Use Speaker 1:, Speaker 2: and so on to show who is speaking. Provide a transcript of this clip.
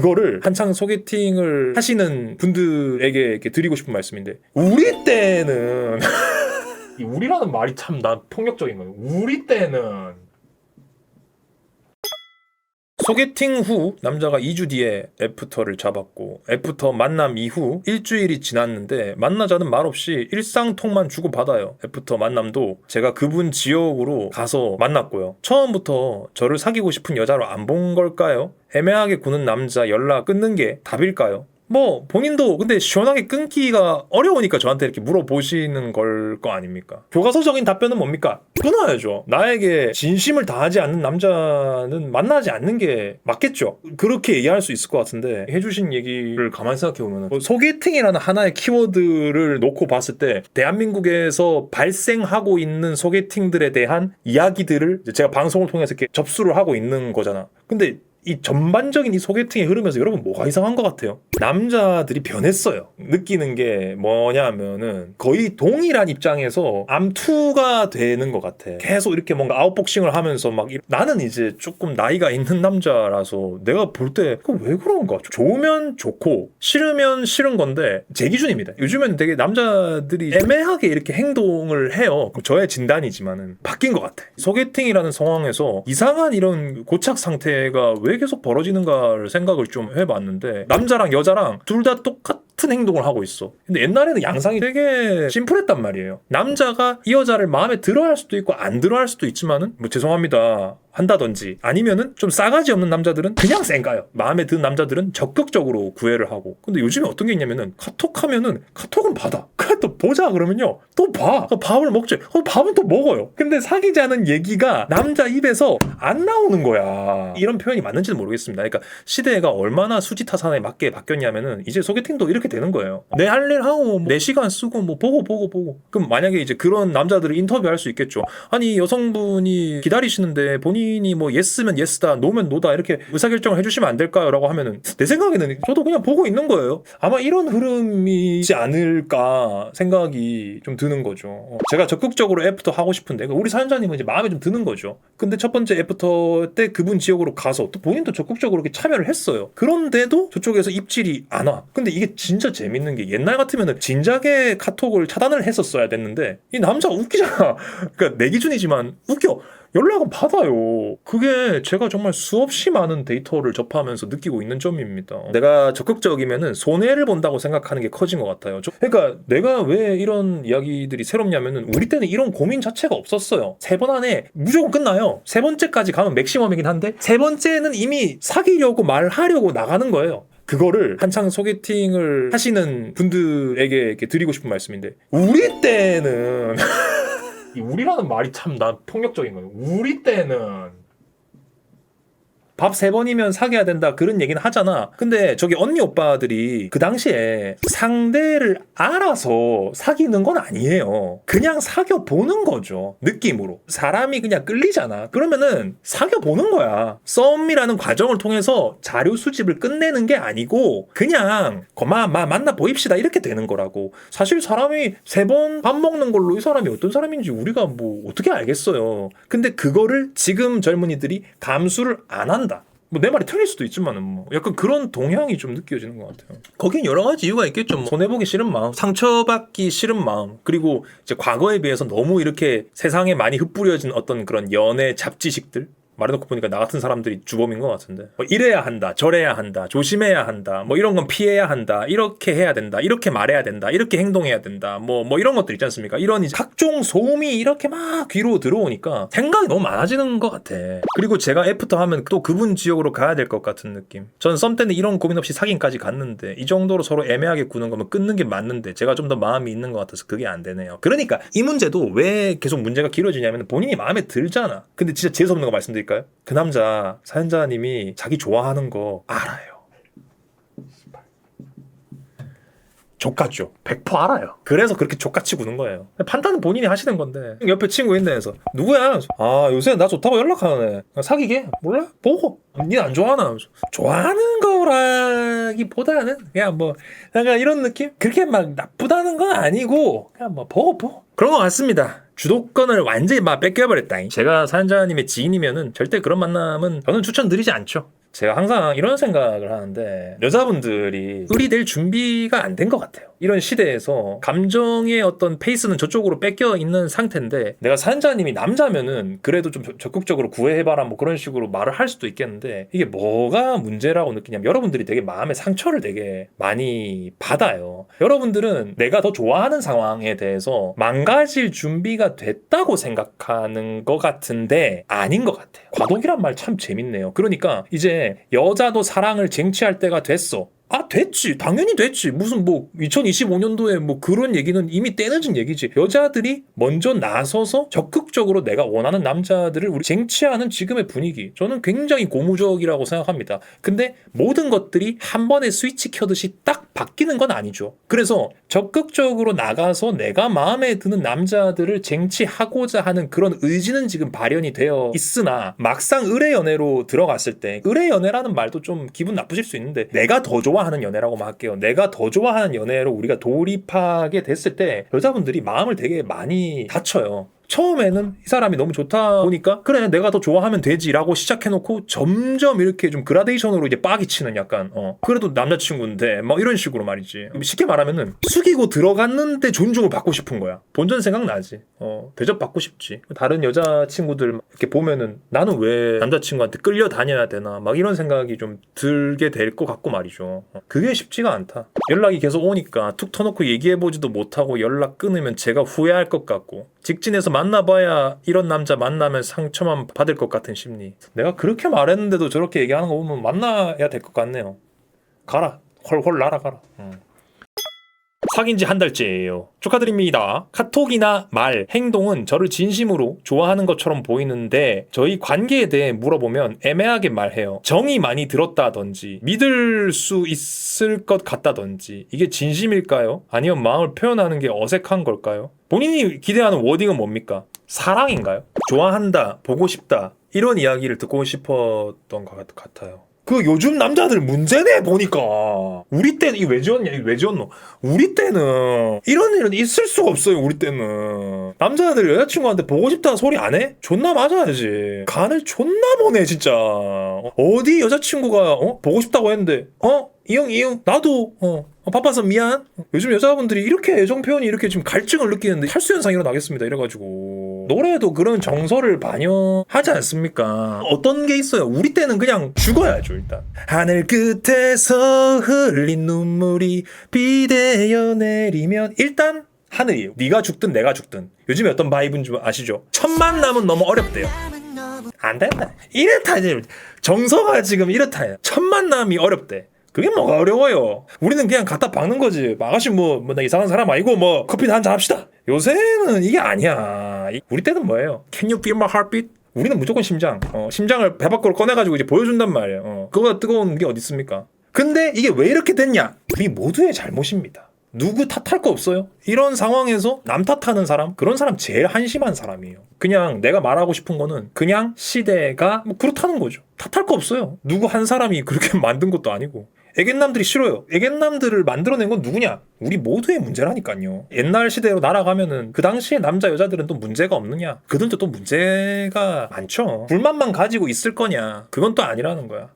Speaker 1: 그거를 한창 소개팅을 하시는 분들에게 이렇게 드리고 싶은 말씀인데 우리 때는 이 우리라는 말이 참 난 폭력적인 거예요. 우리 때는 소개팅 후 남자가 2주 뒤에 애프터를 잡았고 애프터 만남 이후 일주일이 지났는데 만나자는 말 없이 일상통만 주고받아요. 애프터 만남도 제가 그분 지역으로 가서 만났고요. 처음부터 저를 사귀고 싶은 여자로 안 본 걸까요? 애매하게 구는 남자 연락 끊는 게 답일까요? 뭐 본인도 근데 시원하게 끊기가 어려우니까 저한테 이렇게 물어보시는 걸 거 아닙니까? 교과서적인 답변은 뭡니까? 끊어야죠. 나에게 진심을 다하지 않는 남자는 만나지 않는 게 맞겠죠. 그렇게 얘기할 수 있을 것 같은데 해주신 얘기를 가만히 생각해 보면 뭐 소개팅이라는 하나의 키워드를 놓고 봤을 때 대한민국에서 발생하고 있는 소개팅들에 대한 이야기들을 제가 방송을 통해서 이렇게 접수를 하고 있는 거잖아. 근데 이 전반적인 이 소개팅의 흐름에서 여러분 뭐가 이상한 것 같아요? 남자들이 변했어요. 느끼는 게 뭐냐면은 거의 동일한 입장에서 암투가 되는 것 같아. 계속 이렇게 뭔가 아웃복싱을 하면서 막 이- 나는 이제 조금 나이가 있는 남자라서 내가 볼때그왜 그런가? 좋으면 좋고 싫으면 싫은 건데 제 기준입니다. 요즘에는 되게 남자들이 애매하게 이렇게 행동을 해요. 저의 진단이지만은 바뀐 것 같아. 소개팅이라는 상황에서 이상한 이런 고착 상태가 왜 계속 벌어지는가를 생각을 좀 해봤는데 남자랑 여자랑 둘 다 똑같 은 행동을 하고 있어. 근데 옛날에는 양상이 되게 심플했단 말이에요. 남자가 이 여자를 마음에 들어 할 수도 있고 안 들어 할 수도 있지만은 뭐 죄송합니다. 한다든지 아니면은 좀 싸가지 없는 남자들은 그냥 쌩까요. 마음에 드는 남자들은 적극적으로 구애를 하고. 근데 요즘에 어떤 게 있냐면은 카톡 하면은 카톡은 받아. 그래 또 보자 그러면요. 또 봐. 어, 밥을 먹지. 어, 밥은 또 먹어요. 근데 사귀자는 얘기가 남자 입에서 안 나오는 거야. 이런 표현이 맞는지는 모르겠습니다. 그러니까 시대가 얼마나 수지타산에 맞게 바뀌었냐면은 이제 소개팅도 이렇게 되는 거예요. 내 할 일 하고 내 시간 쓰고 뭐 보고 보고 보고. 그럼 만약에 이제 그런 남자들을 인터뷰할 수 있겠죠. 아니 여성분이 기다리시는데 본인이 뭐 예스면 예스다, 노면 노다 이렇게 의사결정을 해주시면 안 될까요?라고 하면은 내 생각에는 저도 그냥 보고 있는 거예요. 아마 이런 흐름이지 않을까 생각이 좀 드는 거죠. 어, 제가 적극적으로 애프터 하고 싶은데 우리 사연자님은 이제 마음에 좀 드는 거죠. 근데 첫 번째 애프터 때 그분 지역으로 가서 또 본인도 적극적으로 이렇게 참여를 했어요. 그런데도 저쪽에서 입질이 안 와. 근데 이게 진짜 재밌는 게 옛날 같으면은 진작에 카톡을 차단을 했었어야 됐는데 이 남자가 웃기잖아. 그러니까 내 기준이지만 웃겨. 연락은 받아요. 그게 제가 정말 수없이 많은 데이터를 접하면서 느끼고 있는 점입니다. 내가 적극적이면은 손해를 본다고 생각하는 게 커진 것 같아요. 저- 그러니까 내가 왜 이런 이야기들이 새롭냐면은 우리 때는 이런 고민 자체가 없었어요. 세 번 안에 무조건 끝나요. 세 번째까지 가면 맥시멈이긴 한데 세 번째는 이미 사귀려고 말하려고 나가는 거예요. 그거를 한창 소개팅을 하시는 분들에게 이렇게 드리고 싶은 말씀인데 우리 때는 이 우리라는 말이 참 난 폭력적인 거예요. 우리 때는 밥 세 번이면 사귀어야 된다 그런 얘기는 하잖아. 근데 저기 언니 오빠들이 그 당시에 상대를 알아서 사귀는 건 아니에요. 그냥 사귀어 보는 거죠. 느낌으로. 사람이 그냥 끌리잖아. 그러면은 사귀어 보는 거야. 썸이라는 과정을 통해서 자료 수집을 끝내는 게 아니고 그냥 거마 마 만나 보입시다 이렇게 되는 거라고. 사실 사람이 세 번 밥 먹는 걸로 이 사람이 어떤 사람인지 우리가 뭐 어떻게 알겠어요. 근데 그거를 지금 젊은이들이 감수를 안 한다. 뭐 내 말이 틀릴 수도 있지만은 뭐 약간 그런 동향이 좀 느껴지는 것 같아요. 거긴 여러 가지 이유가 있겠죠. 뭐 손해 보기 싫은 마음, 상처받기 싫은 마음, 그리고 이제 과거에 비해서 너무 이렇게 세상에 많이 흩뿌려진 어떤 그런 연애 잡지식들. 말해놓고 보니까 나 같은 사람들이 주범인 것 같은데. 뭐 이래야 한다 저래야 한다 조심해야 한다 뭐 이런 건 피해야 한다 이렇게 해야 된다 이렇게 말해야 된다 이렇게 행동해야 된다 뭐뭐 이런 것들 있지 않습니까? 이런 이제 각종 소음이 이렇게 막 귀로 들어오니까 생각이 너무 많아지는 것 같아. 그리고 제가 애프터 하면 또 그분 지역으로 가야 될 것 같은 느낌. 전 썸 때는 이런 고민 없이 사귄까지 갔는데 이 정도로 서로 애매하게 구는 거면 끊는 게 맞는데 제가 좀 더 마음이 있는 것 같아서 그게 안 되네요. 그러니까 이 문제도 왜 계속 문제가 길어지냐면 본인이 마음에 들잖아. 근데 진짜 재수없는 거 말씀 드릴까요? 그 남자 사연자님이 자기 좋아하는 거 알아요 족같죠. 100% 알아요. 그래서 그렇게 족같이 구는 거예요. 판단은 본인이 하시는 건데. 옆에 친구 있네 해서 누구야? 아 요새 나 좋다고 연락하네. 사귀게? 몰라? 보고. 니 안 좋아하나? 좋아하는 거라기보다는 그냥 뭐 약간 이런 느낌? 그렇게 막 나쁘다는 건 아니고 그냥 뭐 보고 보고 그런 것 같습니다. 주도권을 완전히 막 뺏겨버렸다. 제가 사연자님의 지인이면은 절대 그런 만남은 저는 추천드리지 않죠. 제가 항상 이런 생각을 하는데 여자분들이 의리될 준비가 안 된 것 같아요. 이런 시대에서 감정의 어떤 페이스는 저쪽으로 뺏겨 있는 상태인데 내가 사연자님이 남자면은 그래도 좀 적- 적극적으로 구애해봐라 뭐 그런 식으로 말을 할 수도 있겠는데 이게 뭐가 문제라고 느끼냐면 여러분들이 되게 마음의 상처를 되게 많이 받아요. 여러분들은 내가 더 좋아하는 상황에 대해서 망가질 준비가 됐다고 생각하는 것 같은데 아닌 것 같아요. 과도기란 말 참 재밌네요. 그러니까 이제 여자도 사랑을 쟁취할 때가 됐어. 아 됐지. 당연히 됐지. 무슨 뭐 2025년도에 뭐 그런 얘기는 이미 때늦은 얘기지. 여자들이 먼저 나서서 적극적으로 내가 원하는 남자들을 우리 쟁취하는 지금의 분위기. 저는 굉장히 고무적이라고 생각합니다. 근데 모든 것들이 한 번에 스위치 켜듯이 딱 바뀌는 건 아니죠. 그래서 적극적으로 나가서 내가 마음에 드는 남자들을 쟁취하고자 하는 그런 의지는 지금 발현이 되어 있으나 막상 의뢰 연애로 들어갔을 때 의뢰 연애라는 말도 좀 기분 나쁘실 수 있는데 내가 더 좋아 하는 연애라고만 할게요. 내가 더 좋아하는 연애로 우리가 돌입하게 됐을 때 여자분들이 마음을 되게 많이 다쳐요. 처음에는 이 사람이 너무 좋다 보니까 그래 내가 더 좋아하면 되지라고 시작해놓고 점점 이렇게 좀 그라데이션으로 이제 빡이 치는 약간 어 그래도 남자친구인데 막 이런 식으로 말이지. 쉽게 말하면은 숙이고 들어갔는데 존중을 받고 싶은 거야. 본전 생각나지. 어 대접 받고 싶지. 다른 여자친구들 이렇게 보면은 나는 왜 남자친구한테 끌려 다녀야 되나 막 이런 생각이 좀 들게 될 것 같고 말이죠. 어, 그게 쉽지가 않다. 연락이 계속 오니까 툭 터놓고 얘기해보지도 못하고 연락 끊으면 제가 후회할 것 같고 직진에서 만나봐야 이런 남자 만나면 상처만 받을 것 같은 심리. 내가 그렇게 말했는데도 저렇게 얘기하는 거 보면 만나야 될 것 같네요. 가라. 헐헐 날아가라. 음. 사귄 지 한 달째예요. 축하드립니다. 카톡이나 말, 행동은 저를 진심으로 좋아하는 것처럼 보이는데 저희 관계에 대해 물어보면 애매하게 말해요. 정이 많이 들었다든지 믿을 수 있을 것 같다든지 이게 진심일까요? 아니면 마음을 표현하는 게 어색한 걸까요? 본인이 기대하는 워딩은 뭡니까? 사랑인가요? 좋아한다, 보고 싶다 이런 이야기를 듣고 싶었던 것 같- 같아요. 그 요즘 남자들 문제네 보니까 우리 때는 이왜 지었냐 이 왜 지었노 우리 때는 이런 일은 있을 수가 없어요 우리 때는 남자들 여자친구한테 보고 싶다는 소리 안 해? 존나 맞아야지 간을 존나 보내 진짜 어디 여자친구가 어? 보고 싶다고 했는데 어? 이형 이형 나도 어 어, 바빠서 미안. 요즘 여자분들이 이렇게 애정 표현이 이렇게 지금 갈증을 느끼는데 혈수 현상이 일어나겠습니다. 이래가지고 노래도 그런 정서를 반영하지 않습니까? 어떤 게 있어요? 우리 때는 그냥 죽어야죠 일단. 하늘 끝에서 흘린 눈물이 비대어 내리면 일단 하늘이에요. 네가 죽든 내가 죽든. 요즘에 어떤 바이브인 줄 아시죠? 첫 만남은 너무 어렵대요. 안 된다. 이렇다 정서가 지금 이렇다. 첫 만남이 어렵대. 그게 뭐가 어려워요. 우리는 그냥 갖다 박는 거지. 아가씨 뭐, 뭐, 나 이상한 사람 아니고 뭐, 커피 한잔 합시다. 요새는 이게 아니야. 이- 우리 때는 뭐예요? Can you feel my heartbeat? 우리는 무조건 심장. 어, 심장을 배 밖으로 꺼내가지고 이제 보여준단 말이에요. 어, 그거가 뜨거운 게 어디 있습니까? 근데 이게 왜 이렇게 됐냐? 우리 모두의 잘못입니다. 누구 탓할 거 없어요. 이런 상황에서 남 탓하는 사람, 그런 사람 제일 한심한 사람이에요. 그냥 내가 말하고 싶은 거는 그냥 시대가 뭐 그렇다는 거죠. 탓할 거 없어요. 누구 한 사람이 그렇게 만든 것도 아니고. 애견남들이 싫어요. 애견남들을 만들어낸 건 누구냐? 우리 모두의 문제라니까요. 옛날 시대로 날아가면은 그 당시에 남자 여자들은 또 문제가 없느냐? 그들도 또 문제가 많죠. 불만만 가지고 있을 거냐? 그건 또 아니라는 거야.